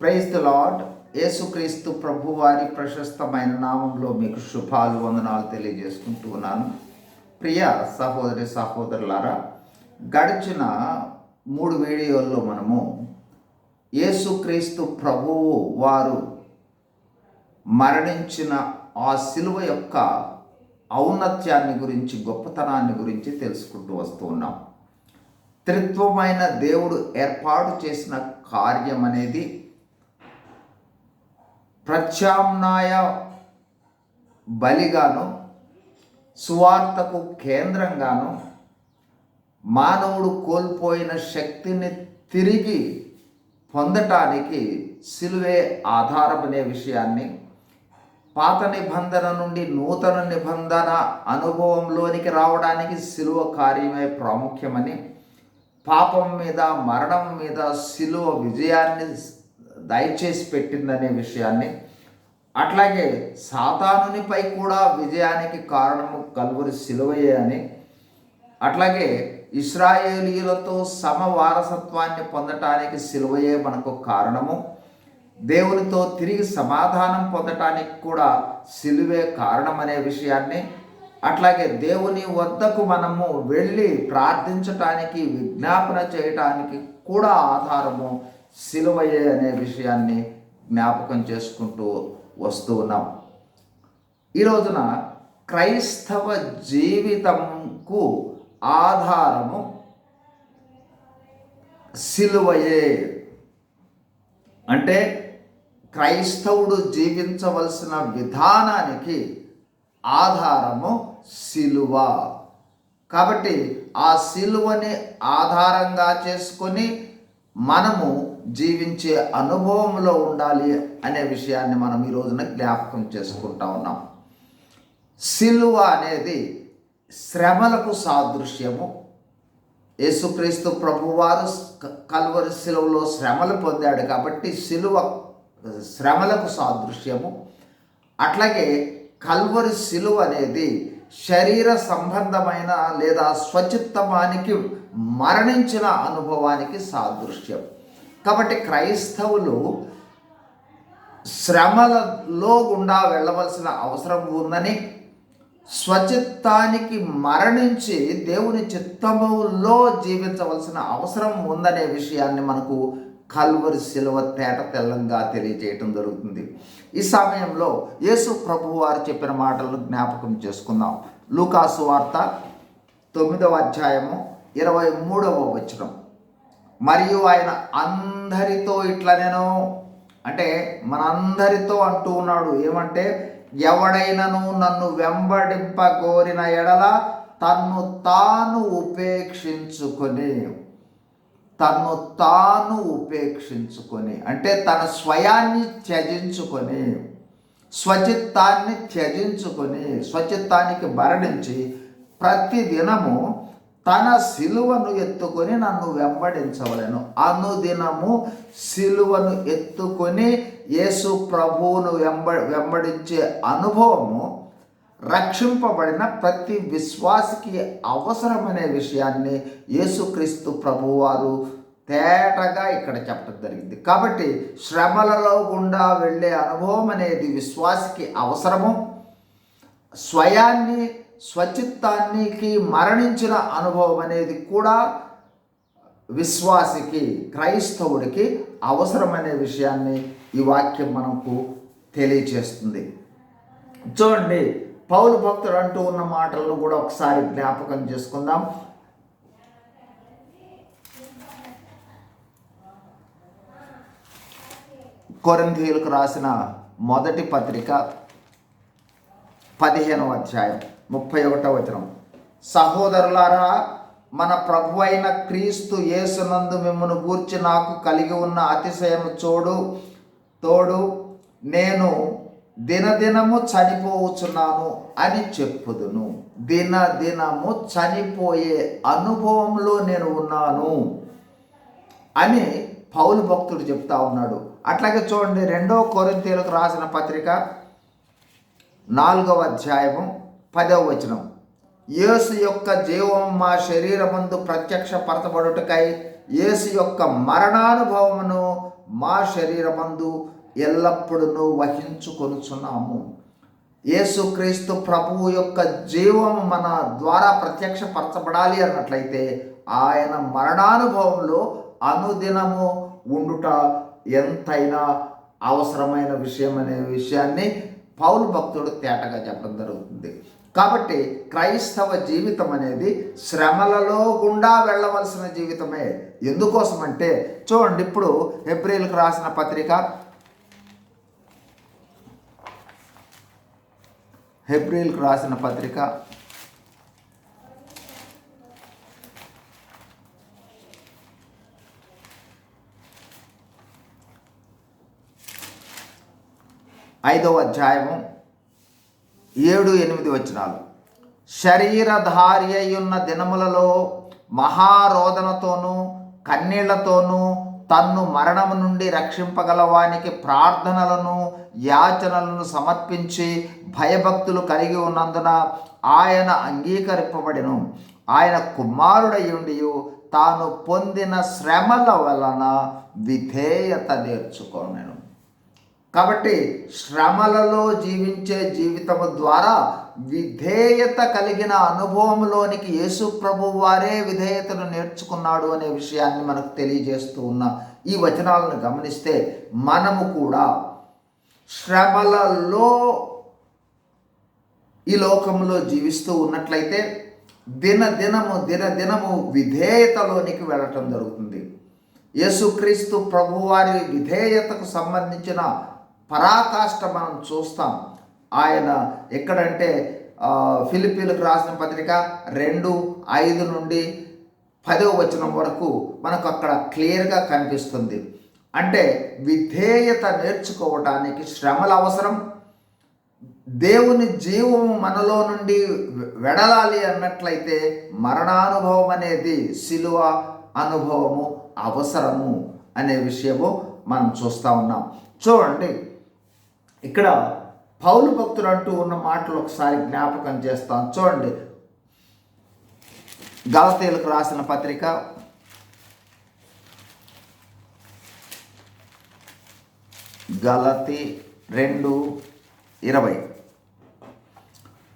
Praise the lord యేసుక్రీస్తు ప్రభు వారి ప్రశస్తమైన నామంలో మీకు శుభాలు వందనాలు తెలియజేసుకుంటూ ఉన్నాను. ప్రియ సహోదరి సహోదరులారా గడిచిన మూడు వీడియోల్లో మనము యేసుక్రీస్తు ప్రభువు వారు మరణించిన ఆ శిలువ యొక్క ఔన్నత్యాన్ని గురించి గొప్పతనాన్ని గురించి తెలుసుకుంటూ వస్తూ ఉన్నాం. త్రిత్వమైన దేవుడు ఏర్పాటు చేసిన కార్యం అనేది ప్రత్యామ్నాయ బలిగాను సువార్తకు కేంద్రంగాను మానవుడు కోల్పోయిన శక్తిని తిరిగి పొందటానికి సిలువే ఆధారమనే విషయాన్ని పాత నిబంధన నుండి నూతన నిబంధన అనుభవంలోనికి రావడానికి సిలువ కార్యమే ప్రాముఖ్యమని పాపం మీద మరణం మీద సిలువ విజయాన్ని దయచేసి పెట్టిందనే విషయాన్ని. అట్లాగే సాతానునిపై కూడా విజయానికి కారణము కల్వరి సిలువయే అని. అట్లాగే ఇస్రాయేలీలతో సమ వారసత్వాన్ని పొందటానికి సిలువయే మనకు కారణము. దేవునితో తిరిగి సమాధానం పొందటానికి కూడా సిలువే కారణమనే విషయాన్ని. అట్లాగే దేవుని వద్దకు మనము వెళ్ళి ప్రార్థించటానికి విజ్ఞాపన చేయటానికి కూడా ఆధారము సిలువయే అనే విషయాన్ని జ్ఞాపకం చేసుకుంటూ వస్తూ ఉన్నాం. ఈ రోజున క్రైస్తవ జీవితంకు ఆధారము సిలువయే అంటే క్రైస్తవుడు జీవించవలసిన విధానానికి ఆధారము సిలువ. కాబట్టి ఆ సిలువని ఆధారంగా చేసుకొని మనము జీవించే అనుభవంలో ఉండాలి అనే విషయాన్ని మనం ఈ రోజున జ్ఞాపకం చేసుకుంటా ఉన్నాం. సిలువ అనేది శ్రమలకు సాదృశ్యము. యేసుక్రీస్తు ప్రభువారు కల్వరి శిలువలో శ్రమలు పొందాడు కాబట్టి శిలువ శ్రమలకు సాదృశ్యము. అట్లాగే కల్వరి శిలువ అనేది శరీర సంబంధమైన లేదా స్వచిత్తమానికి మరణించిన అనుభవానికి సాదృశ్యం. కాబట్టి క్రైస్తవులు శ్రమలలో గుండా వెళ్ళవలసిన అవసరం ఉందని స్వచిత్తానికి మరణించి దేవుని చిత్తములో జీవించవలసిన అవసరం ఉందనే విషయాన్ని మనకు కల్వరి శిలువ తేట తెల్లంగా తెలియజేయటం జరుగుతుంది. ఈ సమయంలో యేసు ప్రభు వారు చెప్పిన మాటలను జ్ఞాపకం చేసుకుందాం. లూకాసు వార్త తొమ్మిదవ అధ్యాయము ఇరవై మూడవ వచనం. మరియు ఆయన అందరితో ఇట్లా నేను అంటే మనందరితో అంటూ ఉన్నాడు. ఏమంటే ఎవడైనను నన్ను వెంబడింపగోరిన ఎడల తన్ను తాను ఉపేక్షించుకొని తన్ను తాను ఉపేక్షించుకొని అంటే తన స్వయాన్ని త్యజించుకొని స్వచిత్తాన్ని త్యజించుకొని స్వచిత్తానికి మరణించి ప్రతి దినము తన సిలువను ఎత్తుకొని నన్ను వెంబడించవలను. అనుదినము సిలువను ఎత్తుకొని యేసు ప్రభువును వెంబ వెంబడించే అనుభవము రక్షింపబడిన ప్రతి విశ్వాసికి అవసరమనే విషయాన్ని యేసుక్రీస్తు ప్రభువారు తేటగా ఇక్కడ చెప్పడం జరిగింది. కాబట్టి శ్రమలలో గుండా వెళ్ళే అనుభవం అనేది విశ్వాసికి అవసరము. స్వయాన్ని స్వచిత్తానికి మరణించిన అనుభవం అనేది కూడా విశ్వాసికి క్రైస్తవుడికి అవసరమనే విషయాన్ని ఈ వాక్యం మనకు తెలియచేస్తుంది. చూడండి పౌలు భక్తుడు అంటూ ఉన్న మాటలను కూడా ఒకసారి జ్ఞాపకం చేసుకుందాం. కొరంథీయులకు రాసిన మొదటి పత్రిక పదిహేనవ అధ్యాయం ముప్పై ఒకటవ వచనం. సహోదరులారా మన ప్రభు అయిన క్రీస్తు యేసునందు మిమ్మను గూర్చి నాకు కలిగి ఉన్న అతిశయము చూడు తోడు నేను దినదినము చనిపోవచ్చున్నాను అని చెప్పుదును. దినదినము చనిపోయే అనుభవంలో నేను ఉన్నాను అని పౌలు భక్తుడు చెప్తా ఉన్నాడు. అట్లాగే చూడండి రెండో కొరింతీలకు రాసిన పత్రిక నాలుగవ అధ్యాయము పదవ వచనం. యేసు యొక్క జీవం మా శరీరమందు ప్రత్యక్షపరచబడుటకై యేసు యొక్క మరణానుభవమును మా శరీరమందు ఎల్లప్పుడూ వహించుకొనుచున్నాము. యేసుక్రీస్తు ప్రభువు యొక్క జీవం మన ద్వారా ప్రత్యక్షపరచబడాలి అన్నట్లయితే ఆయన మరణానుభవంలో అనుదినము ఉండుట ఎంతైనా అవసరమైన విషయం అనే విషయాన్ని పౌలు భక్తుడు తేటగా చెప్పడం జరుగుతుంది. కాబట్టి క్రైస్తవ జీవితం అనేది శ్రమలలో గుండా వెళ్ళవలసిన జీవితమే. ఎందుకోసం అంటే చూడండి ఇప్పుడు ఏప్రిల్కి రాసిన పత్రిక. ఏప్రిల్కి రాసిన పత్రిక. ఐదవ అధ్యాయము ఏడు ఎనిమిది వచ్చినాలు శరీరధారి అయ్యున్న దినములలో మహారోదనతోనూ కన్నీళ్ళతోనూ తన్ను మరణము నుండి రక్షింపగలవానికి ప్రార్థనలను యాచనలను సమర్పించి భయభక్తులు కలిగి ఉన్నందున ఆయన అంగీకరింపబడిను. ఆయన కుమారుడయ్యుండి తాను పొందిన శ్రమల వలన విధేయత నేర్చుకోను కాబట్టి శ్రమలలో జీవించే జీవితము ద్వారా విధేయత కలిగిన అనుభవంలోనికి యేసు ప్రభు వారే విధేయతను నేర్చుకున్నాడు అనే విషయాన్ని మనకు తెలియజేస్తూ ఉన్న ఈ వచనాలను గమనిస్తే మనము కూడా శ్రమలలో ఈ లోకంలో జీవిస్తూ ఉన్నట్లయితే దినదినము దినదినము విధేయతలోనికి వెళ్ళటం జరుగుతుంది. యేసుక్రీస్తు ప్రభువారి విధేయతకు సంబంధించిన పరాకాష్ట మనం చూస్తాం. ఆయన ఎక్కడంటే ఆ, రాసిన పత్రిక రెండు ఐదు నుండి పదో వచనం వరకు మనకు అక్కడ క్లియర్గా కనిపిస్తుంది. అంటే విధేయత నేర్చుకోవటానికి శ్రమలు అవసరం. దేవుని జీవం మనలో నుండి వెడలాలి అన్నట్లయితే మరణానుభవం అనేది శిలువ అనుభవము అవసరము అనే విషయము మనం చూస్తూ ఉన్నాం. చూడండి ఇక్కడ పౌలు భక్తులు అంటూ ఉన్న మాటలు ఒకసారి జ్ఞాపకం చేస్తాం చూడండి. గలతీలకు రాసిన పత్రిక. గలతి రెండు ఇరవై.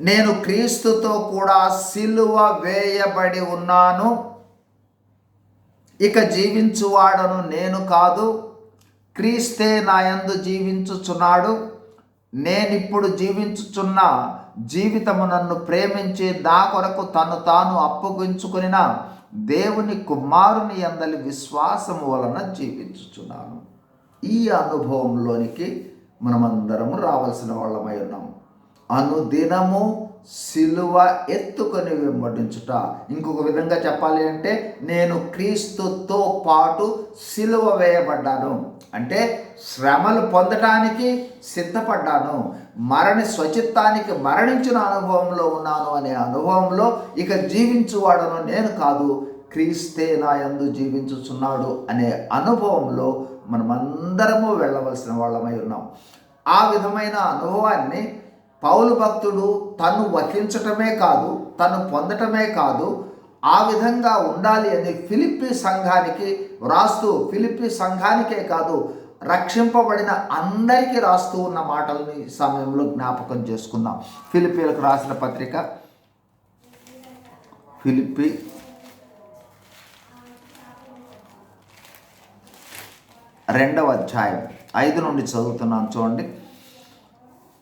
నేను క్రీస్తుతో కూడా సిలువ వేయబడి ఉన్నాను. ఇక జీవించువాడను నేను కాదు. క్రీస్తే నాయందు జీవించుచున్నాడు. నేనిప్పుడు జీవించుచున్న జీవితము నన్ను ప్రేమించి నా కొరకు తను తాను అప్పగించుకునిన దేవుని కుమారుని అందలి విశ్వాసము వలన జీవించుచున్నాను. ఈ అనుభవంలోనికి మనమందరము రావాల్సిన వాళ్ళమై ఉన్నాము అనుదినము సిలువ ఎత్తుకొని వెంబడించుట. ఇంకొక విధంగా చెప్పాలి అంటే నేను క్రీస్తుతో పాటు సిలువ వేయబడ్డాను. అంటే శ్రమలు పొందటానికి సిద్ధపడ్డాను. మరణి స్వచిత్తానికి మరణించిన అనుభవంలో ఉన్నాను అనే అనుభవంలో ఇక జీవించువాడను నేను కాదు క్రీస్తే నా యందు జీవించుచున్నాడు అనే అనుభవంలో మనమందరము వెళ్ళవలసిన వాళ్ళమై ఉన్నాం. ఆ విధమైన అనుభవాన్ని పౌలు భక్తుడు తను వహించటమే కాదు తను పొందటమే కాదు ఆ విధంగా ఉండాలి అని ఫిలిప్పి సంఘానికి వ్రాస్తూ ఫిలిప్పి సంఘానికే కాదు రక్షింపబడిన అందరికీ రాస్తూ ఉన్న మాటల్ని సమయంలో జ్ఞాపకం చేసుకుందాం. ఫిలిపీలకు రాసిన పత్రిక ఫిలిప్పి రెండవ అధ్యాయం ఐదు నుండి చదువుతున్నాను చూడండి.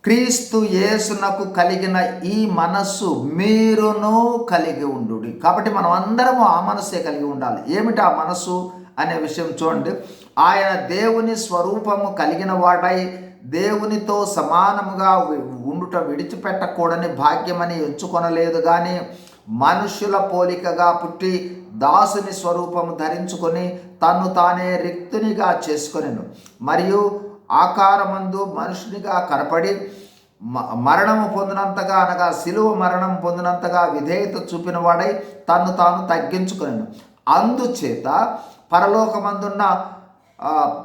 క్రీస్తు యేసునకు కలిగిన ఈ మనస్సు మీరును కలిగి ఉండు కాబట్టి మనం అందరము ఆ మనస్సే కలిగి ఉండాలి. ఏమిటి ఆ మనస్సు అనే విషయం చూడండి. ఆయన దేవుని స్వరూపము కలిగిన వాడై దేవునితో సమానముగా ఉండుట విడిచిపెట్టకూడని భాగ్యమని ఎంచుకొనలేదు కానీ మనుష్యుల పోలికగా పుట్టి దాసుని స్వరూపము ధరించుకొని తను తానే రిక్తునిగా చేసుకొనిను. మరియు ఆకారమందు మనుషునిగా కనపడి మ- మరణము పొందినంతగా అనగా శిలువ మరణం పొందినంతగా విధేయత చూపిన వాడై తను తాను తగ్గించుకున్నాను అందుచేత పరలోకమందున్న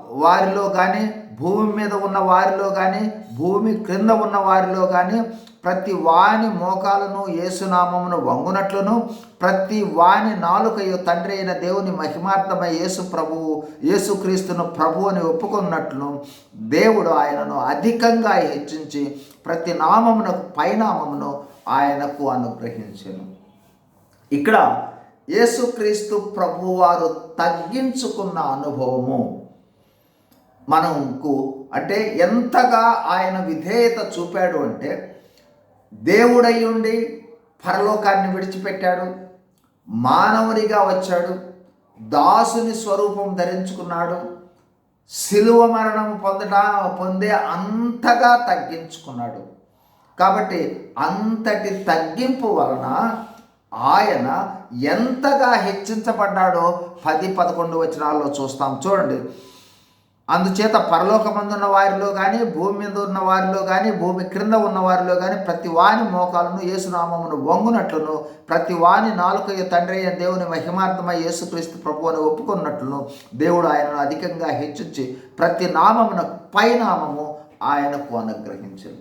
వారిలో కానీ భూమి మీద ఉన్న వారిలో కానీ భూమి క్రింద ఉన్న వారిలో కానీ ప్రతి వాని మోకాలను యేసునామమును వంగునట్లును ప్రతి వాని నాలుకయు తండ్రి అయిన దేవుని మహిమార్థమై యేసు ప్రభువు యేసుక్రీస్తును ప్రభు అని ఒప్పుకున్నట్లును దేవుడు ఆయనను అధికంగా హెచ్చించి ప్రతి నామమునకు పైనామమును ఆయనకు అనుగ్రహించను. ఇక్కడ యేసుక్రీస్తు ప్రభువారు తగ్గించుకున్న అనుభవము. మనకు అంటే ఎంతగా ఆయన విధేయత చూపాడు అంటే దేవుడై ఉండి పరలోకాన్ని విడిచిపెట్టాడు మానవునిగా వచ్చాడు దాసుని స్వరూపం ధరించుకున్నాడు శిలువ మరణం పొందట పొందే అంతగా తగ్గించుకున్నాడు. కాబట్టి అంతటి తగ్గింపు వలన ఆయన ఎంతగా హెచ్చించబడ్డాడో పది పదకొండు వచనాల్లో చూస్తాం. చూడండి. అందుచేత పరలోకమందున్న వారిలో కానీ భూమి మీద ఉన్న వారిలో కానీ భూమి క్రింద ఉన్న వారిలో కానీ ప్రతి వాని మోకాలను యేసునామమును వంగునట్లును ప్రతి వాని నాలుక తండ్రి అయిన దేవుని మహిమార్థమై యేసుక్రీస్తు ప్రభు అని ఒప్పుకున్నట్లును దేవుడు ఆయనను అధికంగా హెచ్చించి ప్రతి నామమున పైనామము ఆయనకు అనుగ్రహించను.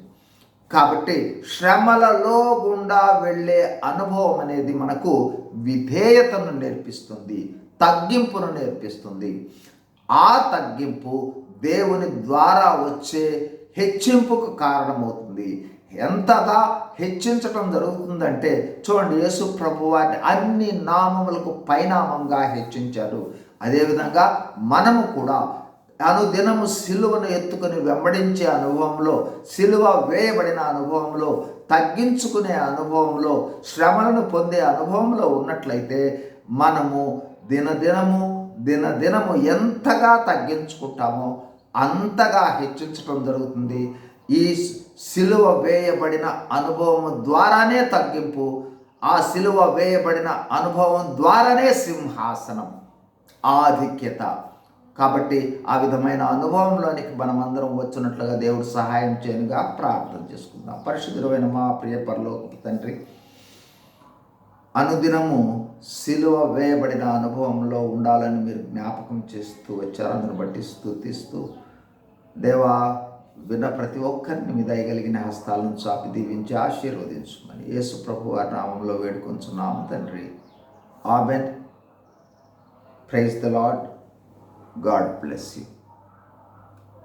కాబట్టి శ్రమలలో గుండా వెళ్ళే అనుభవం అనేది మనకు విధేయతను నేర్పిస్తుంది తగ్గింపును నేర్పిస్తుంది. ఆ తగ్గింపు దేవుని ద్వారా వచ్చే హెచ్చింపుకు కారణమవుతుంది. ఎంతగా హెచ్చించటం జరుగుతుందంటే చూడండి యేసు ప్రభు వారిని అన్ని నామములకు పైనామంగా హెచ్చించారు అదేవిధంగా మనము కూడా అనుదినము సిలువను ఎత్తుకుని వెంబడించే అనుభవంలో సిలువ వేయబడిన అనుభవంలో తగ్గించుకునే అనుభవంలో శ్రమలను పొందే అనుభవంలో ఉన్నట్లయితే మనము దినదినము దినదినము ఎంతగా తగ్గించుకుంటామో అంతగా హెచ్చించడం జరుగుతుంది. ఈ సిలువ వేయబడిన అనుభవం ద్వారానే తగ్గింపు ఆ సిలువ వేయబడిన అనుభవం ద్వారానే సింహాసనం ఆధిక్యత. కాబట్టి ఆ విధమైన అనుభవంలోనికి మనమందరం వచ్చినట్లుగా దేవుడు సహాయం చేయనుగా ప్రార్థన చేసుకుందాం. పరిశుద్ధమైన మా ప్రియ పరలోకి తండ్రి అనుదినము సిలువ వేయబడిన అనుభవంలో ఉండాలని మీరు జ్ఞాపకం చేస్తూ వచ్చారు. అందును బట్టి స్థుతిస్తూ దేవా విన్న ప్రతి ఒక్కరిని మీ దయగలిగిన హస్తాలను చాపి దీవించి ఆశీర్వదించమని యేసు ప్రభు ఆ నామంలో వేడుకొంచున్నాము తండ్రి. Amen. Praise the lord God bless you.